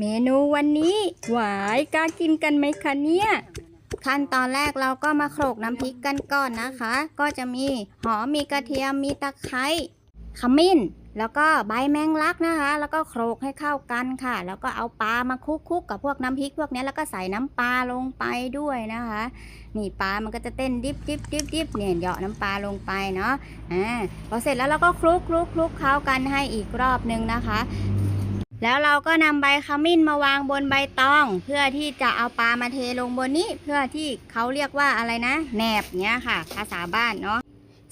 เมนูวันนี้หวายกล้ากินกันไหมคะเนี่ย ขั้นตอนแรกเราก็มาโขลกน้ำพริกกันก่อนนะคะ ก็จะมีหอมมีกระเทียมมีตะไคร้ขมิ้น แล้วก็ใบแมงลักนะคะ แล้วก็โขลกให้เข้ากันค่ะ แล้วก็เอาปลามาคลุกๆกับพวกน้ำพริกพวกนี้แล้วก็ใส่น้ำปลาลงไปด้วยนะคะ นี่ปลามันก็จะเต้นดิบดิบดิบดิบเนี่ยเหยาะน้ำปลาลงไปเนาะอ่าพอเสร็จแล้วเราก็คลุกคลุกคลุกเข้ากันให้อีกรอบนึงนะคะ แล้วเราก็นำใบขมิ้นมาวางบนใบตอง เพื่อที่จะเอาปลามาเทลงบนนี้ เพื่อที่เขาเรียกว่าอะไรนะแหนบเนี้ยค่ะ ภาษาบ้านเนาะ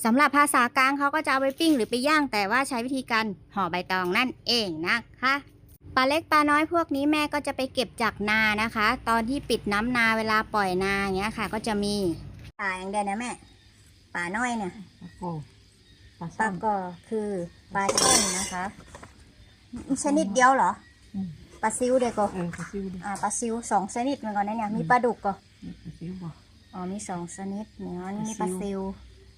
สำหรับภาษากลางเขาก็จะเอาไปปิ้งหรือไปย่าง แต่ว่าใช้วิธีการห่อใบตองนั่นเองนะคะปลาเล็กปลาน้อยพวกนี้แม่ก็จะไปเก็บจากนานะคะ ตอนที่ปิดน้ำนาเวลาปล่อยนาอย่างเงี้ยค่ะ ก็จะมีปลาอย่างเดียวนะแม่ปลาน้อยเนี่ยปลาโก้ปลาปซ่ลาอนก็คือปลาช่อนนะคะ ชนิดเดียวเหรออืม ปลาซิวเด็กก็เออปลาซิวดิอ่าปลาซิวสองชนิดเหมือนกันนะเนี่ยมีปลาดุกก็ปลาซิวบ่อ๋อมีสองชนิดเนี่ยอันนี้มีปปลาลาซิซิวว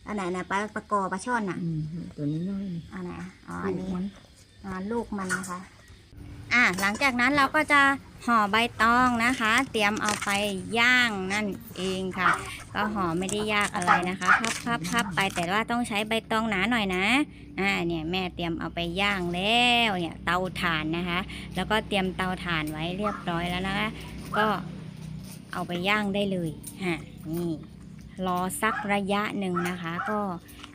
อันไหนนะปลาปลากอปลาช่อนอะอืมตัวนี้น้อยนี่อันไหนอ๋ออันนี้มันอ่าลูกมันนะคะ อะหลังจากนั้นเราก็จะห่อใบตองนะคะ เตรียมเอาไปย่างนั่นเองค่ะ ก็ห่อไม่ได้ยากอะไรนะคะพับพับพับไปแต่ว่าต้องใช้ใบตองหนาหน่อยนะอ่าเนี่ยแม่เตรียมเอาไปย่างแล้วเนี่ยเตาถ่านนะคะ แล้วก็เตรียมเตาถ่านไว้เรียบร้อยแล้วนะคะ ก็เอาไปย่างได้เลยฮะนี่รอสักระยะหนึ่งนะคะ ก็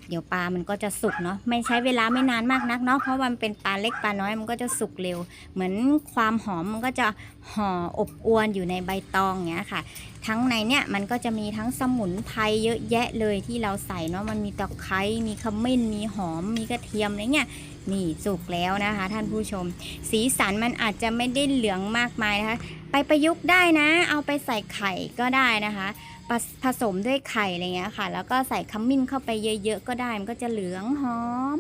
เดี๋ยวปลามันก็จะสุกเนาะไม่ใช้เวลาไม่นานมากนักเนาะเพราะว่ามันเป็นปลาเล็กปลาน้อยมันก็จะสุกเร็ว เหมือนความหอมมันก็จะห่ออบอวนอยู่ในใบตองอย่างเงี้ยค่ะ ทั้งในเนี่ยมันก็จะมีทั้งสมุนไพรเยอะแยะเลยที่เราใส่เนาะมันมีตะไคร้มีขมิ้นมีหอมมีกระเทียมอะไรเงี้ยนี่สุกแล้วนะคะ ท่านผู้ชม สีสันมันอาจจะไม่ได้เหลืองมากมายนะคะ ไปประยุกต์ได้นะ เอาไปใส่ไข่ก็ได้นะคะ ผสมด้วยไข่อะไรเงี้ยค่ะ แล้วก็ใส่ขมิ้นเข้าไปเยอะๆก็ได้มันก็จะเหลืองหอม